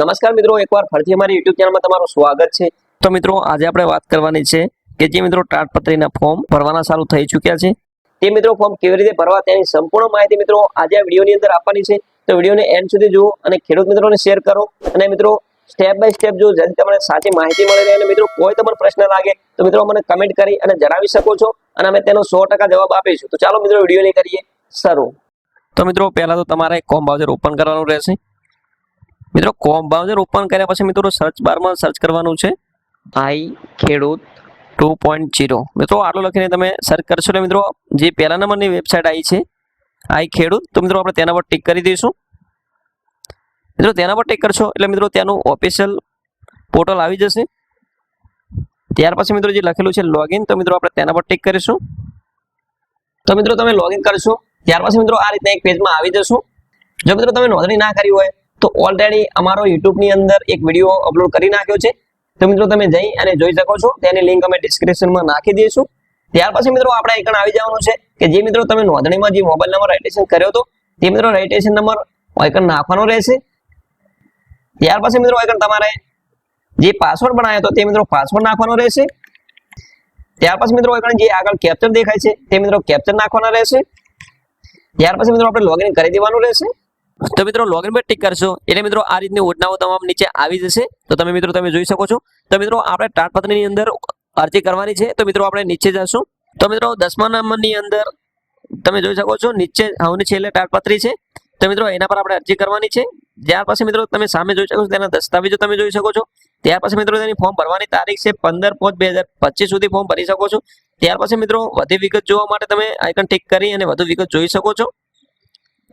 નમસ્કાર મિત્રો, એકવાર ફરીથી અમારી યુટ્યુબ ચેનલમાં તમારું સ્વાગત છે. તો મિત્રો, આજે આપણે વાત કરવાની છે કે જે મિત્રો તાટપત્રીના ફોર્મ ભરવાના ચાલુ થઈ ચૂક્યા છે, તે મિત્રો ફોર્મ કેવી રીતે ભરવા તેની સંપૂર્ણ માહિતી મિત્રો આજે આ વિડીયોની અંદર આપવાની છે. તો વિડીયોને એન્ડ સુધી જુઓ અને ખેડૂત મિત્રોને શેર કરો. અને મિત્રો સ્ટેપ બાય સ્ટેપ જો જેથી તમને સાચી માહિતી મળી રહે અને મિત્રો કોઈ તમને પ્રશ્ન લાગે, તો મિત્રો મને કમેન્ટ કરી અને જણાવી શકો છો અને અમે તેનો સો જવાબ આપીશું. તો ચાલો મિત્રો વિડીયોને કરીએ શરૂ. તો મિત્રો, પહેલા તો તમારે કોમ બાઉઝર ઓપન કરવાનું રહેશે. મિત્રો કોમ બ્રાઉઝર ઓપન કર્યા પછી મિત્રો સર્ચ બારમાં સર્ચ કરવાનું છે. આઈ ખેડૂત. ટુ પોઈન્ટ જીરો મિત્રો આટલું લખીને તમે સર્ચ કરશો એટલે મિત્રો જે પહેલા નંબરની વેબસાઇટ આવી છે આઈ ખેડૂત તો મિત્રો આપણે તેના પર ટિક કરી દઈશું. મિત્રો તેના પર ટિક કરશો એટલે મિત્રો ત્યાંનું ઓફિશિયલ પોર્ટલ આવી જશે. ત્યાર પછી મિત્રો જે લખેલું છે લોગિન તો મિત્રો આપણે તેના પર ટિક કરીશું. તો મિત્રો તમે લોગિન કરશો ત્યાર પછી મિત્રો આ રીતના એક પેજમાં આવી જશો. જો મિત્રો તમે નોંધણી ના કરી હોય તો ઓલરેડી અમારો યુટ્યુબની અંદર એક વીડિયો અપલોડ કરી નાખ્યો છે. તો મિત્રો તમે જઈ અને જોઈ શકો છો. તેની લિંક અમે ડિસ્ક્રિપ્શનમાં નાખી દઈશું. ત્યાર પછી મિત્રો આપણે એકણ આવી જવાનું છે કે જે મિત્રો તમે નોંધણીમાં જે મોબાઈલ નંબર રજીસ્ટ્રેશન કર્યો હતો, તે મિત્રો રજીસ્ટ્રેશન નંબર એકણ નાખવાનો રહેશે. ત્યાર પછી મિત્રો એકણ તમારે જે પાસવર્ડ બનાવ્યો હતો, તે મિત્રો પાસવર્ડ નાખવાનો રહેશે. ત્યાર પછી મિત્રો એકણ જે આગળ કેપ્ચર દેખાય છે, તે મિત્રો કેપ્ચર નાખવાના રહેશે. ત્યાર પછી મિત્રો આપણે લોગિન કરી દેવાનું રહેશે. તો મિત્રો લોગિન પર ટિક કરશો. એટલે મિત્રો, આ રીતની યોજનાઓ તમામ નીચે આવી જશે. તો તમે મિત્રો, તમે જોઈ શકો છો. તો મિત્રો, આપણે તાડપત્રીની અંદર અરજી કરવાની છે. તો મિત્રો, આપણે નીચે જશું. તો મિત્રો, દસમા નંબરની અંદર તમે જોઈ શકો છો, નીચે હવની છેલ્લે તાટપત્રી છે. તો મિત્રો, એના પર આપણે અરજી કરવાની છે. ત્યાર પછી મિત્રો, તમે સામે જોઈ શકો છો, તેના દસ્તાવેજો તમે જોઈ શકો છો. ત્યાર પછી મિત્રો, તેની ફોર્મ ભરવાની તારીખ છે પંદર પાંચ બે હજાર પચીસ સુધી ફોર્મ ભરી શકો છો. ત્યાર પછી મિત્રો, વધુ વિગત જોવા માટે તમે આઇકન ટિક કરી અને વધુ વિગત જોઈ શકો છો.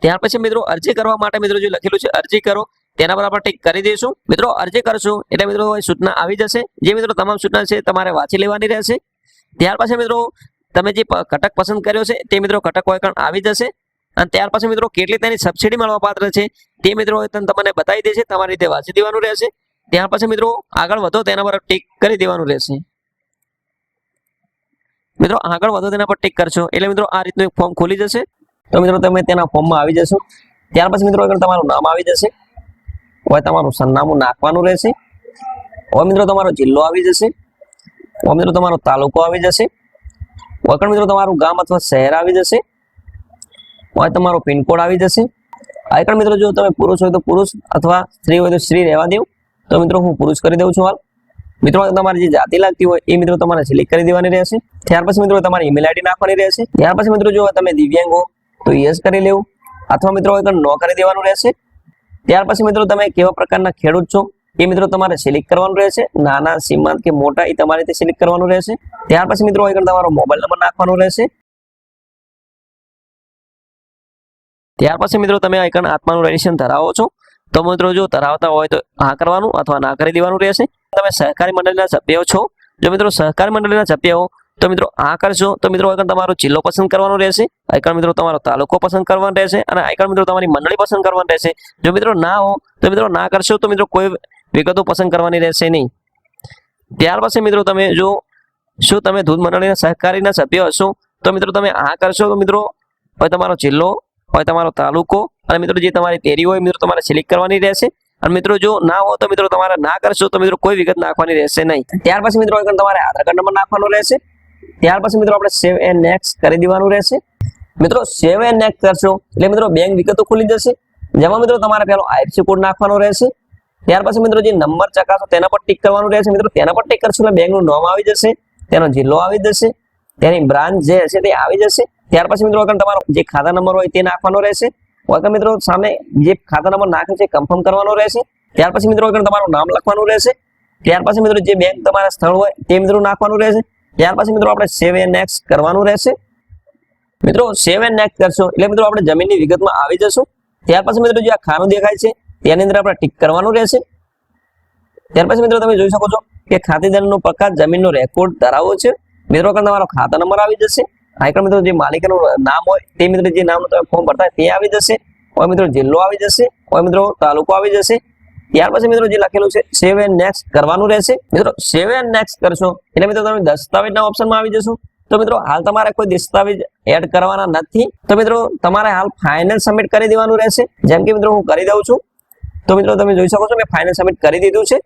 ત્યાર પછી મિત્રો અરજી કરવા માટે મિત્રો જે લખેલું છે, અરજી કરો. તેના પર આપણે ટિક કરી દઈશું. મિત્રો અરજી કરશું એટલે મિત્રો સૂચના આવી જશે. જે મિત્રો તમામ સૂચના છે, તમારે વાંચી લેવાની રહેશે. ત્યાર પછી મિત્રો તમે જે ઘટક પસંદ કર્યો છે, તે મિત્રો ઘટક વાયકણ આવી જશે. અને ત્યાર પછી મિત્રો કેટલી તેની સબસિડી મળવા પાત્ર છે, તે મિત્રો તમને બતાવી દેશે. તમારી રીતે વાંચી દેવાનું રહેશે. ત્યાર પછી મિત્રો આગળ વધો, તેના પર ટિક કરી દેવાનું રહેશે. મિત્રો આગળ વધો, તેના પર ટિક કરશો. એટલે મિત્રો આ રીતનું એક ફોર્મ ખોલી જશે. તો મિત્રો તમે તેના ફોર્મમાં આવી જશો. ત્યાર પછી મિત્રો આગળ તમારું નામ આવી જશે. હવે તમારું સરનામું નાખવાનું રહેશે. હવે મિત્રો તમારો જિલ્લો આવી જશે. હવે મિત્રો તમારો તાલુકો આવી જશે. વગર મિત્રો તમારું ગામ અથવા શહેર આવી જશે. હવે તમારો પિનકોડ આવી જશે. આગળ મિત્રો જો તમે પુરુષ હોય તો પુરુષ અથવા સ્ત્રી હોય તો સ્ત્રી રહેવા દેવું તો મિત્રો હું પુરુષ કરી દઉં છું હાલ. મિત્રો તમારી જે જાતિ લાગતી હોય એ મિત્રો તમારે સિલેક્ટ કરી દેવાની રહેશે. ત્યાર પછી મિત્રો તમારી ઈમેલ આઈડી નાખવાની રહેશે. ત્યાર પછી મિત્રો જો તમે દિવ્યાંગ તો યસ કરી લેવું. અથવા મિત્રો આગળ નો કરી દેવાનું રહેશે. ત્યાર પછી મિત્રો તમે કેવા પ્રકારના ખેડૂત છો એ મિત્રો તમારે સિલેક્ટ કરવાનું રહેશે. નાના, સીમાંત કે મોટા એ તમારે રીતે સિલેક્ટ કરવાનું રહેશે. ત્યાર પછી મિત્રો આગળ તમારો મોબાઈલ નંબર નાખવાનો રહેશે. ત્યાર પછી મિત્રો તમે આઈકન આત્માનું રજીસ્ટ્રેશન ધરાવો છો. તો મિત્રો જો ધરાવતા હોય તો હા કરવાનું અથવા ના કરી દેવાનું રહેશે. તમે સહકારી મંડળના સભ્યો છો. જો મિત્રો સહકારી મંડળના સભ્ય તો મિત્રો આ કરશો તો મિત્રો આઈકન તમારો જિલ્લો પસંદ કરવાનો રહેશે આઈકન મિત્રો તમારો તાલુકો પસંદ કરવાનો રહેશે અને આઈકન મિત્રો તમારી મંડળી પસંદ કરવાની રહેશે. જો મિત્રો ના હો, તો મિત્રો ના કરશો તો મિત્રો કોઈ વિગતો પસંદ કરવાની રહેશે નહીં. ત્યાર પછી મિત્રો તમે જો, શું તમે દૂધ મંડળીના સહકારીના સભ્ય હશો, તો મિત્રો તમે આ કરશો તો મિત્રો હોય તમારો જિલ્લો હોય તમારો તાલુકો અને મિત્રો જે તમારી તેરી હોય મિત્રો તમારે સિલેક્ટ કરવાની રહેશે. અને મિત્રો જો ના હો તો મિત્રો તમારે ના કરશો તો મિત્રો કોઈ વિગત નાખવાની રહેશે નહીં. ત્યાર પછી મિત્રો તમારે આધાર કાર્ડ નંબર નાખવાનો રહેશે. ત્યાર પછી મિત્રો આપણે સેવ એન્ડ નેક્સ્ટ કરી દેવાનું રહેશે. મિત્રો સેવ એન્ડ નેક્સ્ટ કરશો એટલે મિત્રો બેંક વિગતો ખુલી જશે. જેમાં મિત્રો તમારે પેલો આઈએફસી કોડ નાખવાનો રહેશે. ત્યાર પછી મિત્રો જે નંબર ચકાસો તેના પર ટિક કરવાનું રહેશે. મિત્રો, તેના પર ટિક કરશો એટલે બેંકનું નામ આવી જશે, તેનો જિલ્લો આવી જશે, તેની બ્રાન્ચ જે હશે તે આવી જશે. ત્યાર પછી મિત્રો આગળ તમારો જે ખાતા નંબર હોય તે નાખવાનો રહેશે. આગળ મિત્રો સામે જે ખાતા નંબર નાખે છે કન્ફર્મ કરવાનો રહેશે. ત્યાર પછી મિત્રો તમારું નામ લખવાનું રહેશે. ત્યાર પછી મિત્રો જે બેંક તમારા સ્થળ હોય તે મિત્રો નાખવાનું રહેશે. ત્યાર પછી મિત્રો આપણે સેવ એન્ડ નેક્સ્ટ કરવાનું રહેશે. મિત્રો સેવ એન્ડ નેક્સ્ટ કરશો એટલે મિત્રો આપણે જમીનની વિગતમાં આવી જશું. ત્યાર પછી મિત્રો જે આ ખાનું દેખાય છે, તેની અંદર આપણે ટીક કરવાનું રહેશે. ત્યાર પછી મિત્રો તમે જોઈ શકો છો કે ખાતેદારનો પક્કા જમીનનો રેકોર્ડ ધરાવો છે. મિત્રો, આગળ તમારો ખાતા નંબર આવી જશે. આઈકન મિત્રો જે માલિકનું નામ હોય, તે મિત્રો જે નામ તમે ફોર્મ ભરતા હોય, તે આવી જશે. હવે મિત્રો જિલ્લો આવી જશે, કોઈ મિત્રો તાલુકો આવી જશે. ત્યાર પછી મિત્રો જે લખેલું છે સેવ એન્ડ નેક્સ્ટ કરવાનું રહેશે. મિત્રો સેવ એન્ડ નેક્સ્ટ કરશો, એટલે મિત્રો તમે દસ્તાવેજના ઓપ્શનમાં આવી જશો. તો મિત્રો, હાલ તમારે કોઈ દસ્તાવેજ એડ કરવાના નથી. તો મિત્રો, તમારે હાલ ફાઇનલ સબમિટ કરી દેવાનું રહેશે. જેમ કે મિત્રો, હું કરી દઉં છું. તો મિત્રો, તમે જોઈ શકો છો, મેં ફાઇનલ સબમિટ કરી દીધું છે.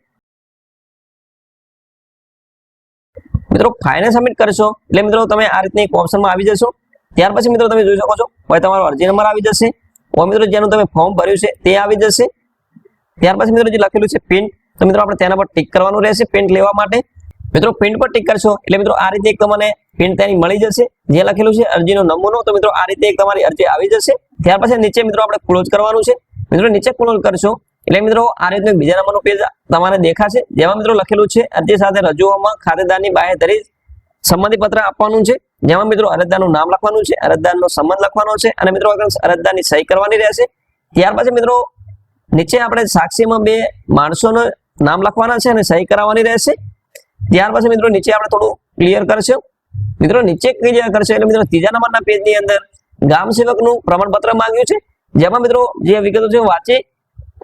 મિત્રો ફાઇનલ સબમિટ કરશો, એટલે મિત્રો, તમે આ રીતની એક ઓપ્શનમાં આવી જશો. ત્યાર પછી મિત્રો, તમે જોઈ શકો છો, હવે તમારો અરજી નંબર આવી જશે. હવે મિત્રો, જેનું તમે ફોર્મ ભર્યું છે, તે આવી જશે. ત્યાર પછી મિત્રો જે લખેલું છે પિન, તો મિત્રો આપણે તેના પર ટિક કરવાનું રહેશે પિન લેવા માટે. મિત્રો પિન પર ટિક કરશો એટલે મિત્રો આ રીતે એક તમને પિન તેની મળી જશે. જે લખેલું છે અરજીનો નમૂનો, તો મિત્રો આ રીતે તમારી અરજી આવી જશે. ત્યાર પછી નીચે મિત્રો આપણે ક્લોઝ કરવાનું છે. મિત્રો નીચે ક્લોઝ કરશો એટલે મિત્રો આ રીતનું બીજા નંબરનું પેજ તમારે દેખાશે. જેમાં મિત્રો લખેલું છે અરજી સાથે રજૂઆતમાં ખાતેદારની બાહેધરી સંમતિ પત્ર આપવાનું છે. જેમાં મિત્રો અરજદારનું નામ લખવાનું છે, અરજદારનો સંબંધ લખવાનો છે અને મિત્રો આગળ અરજદારની સહી કરવાની રહેશે. ત્યાર પછી મિત્રો નીચે આપણે સાક્ષીમાં બે માણસોનું નામ લખવાના છે અને સહી કરાવવાની રહેશે. ત્યાર પછી મિત્રો નીચે આપણે થોડું ક્લિયર કરશું. મિત્રો નીચે ક્લિયર કરશે એટલે મિત્રો ત્રીજા નંબરના પેજની અંદર ગામ સેવકનું પ્રમાણપત્ર માંગ્યું છે. જેમાં મિત્રો જે વિગતો છે વાંચી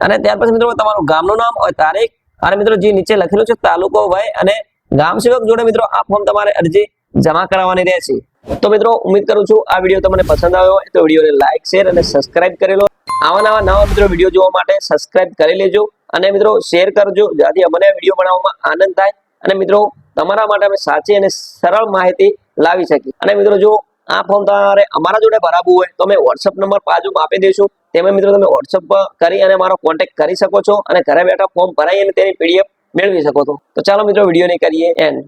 અને ત્યાર પછી મિત્રો તમારું ગામનું નામ હોય તારીખ અને મિત્રો જે નીચે લખેલું છે તાલુકો, વય અને ગામ સેવક જોડે મિત્રો આ ફોર્મ તમારે અરજી જમા કરાવવાની રહેશે. તો મિત્રો ઉમ્મીદ કરું છું આ વીડિયો તમને પસંદ આવ્યો હોય તો વિડીયોને લાઈક શેર અને સબસ્ક્રાઇબ કરી લો. આવા નવા નવા મિત્રો વીડિયો જોવા માટે સબસ્ક્રાઇબ કરી લેજો અને મિત્રો શેર કરજો. જેથી અમને વીડિયો બનાવવામાં આનંદ થાય અને મિત્રો તમારા માટે અમે સાચી અને સરળ માહિતી લાવી શકીએ. અને મિત્રો જો આ ફોર્મ તમારે અમારા જોડે ભરાવવું હોય તો અમે વોટ્સઅપ નંબર બાજુમાં આપી દઈશું. તેમાં મિત્રો તમે વોટ્સઅપ કરી અને મારો કોન્ટેક્ટ કરી શકો છો અને ઘરે બેઠા ફોર્મ ભરાઈ અને તેની પીડીએફ મેળવી શકો છો. તો ચાલો મિત્રો વીડિયો વિડીયોને કરીએ એન્ડ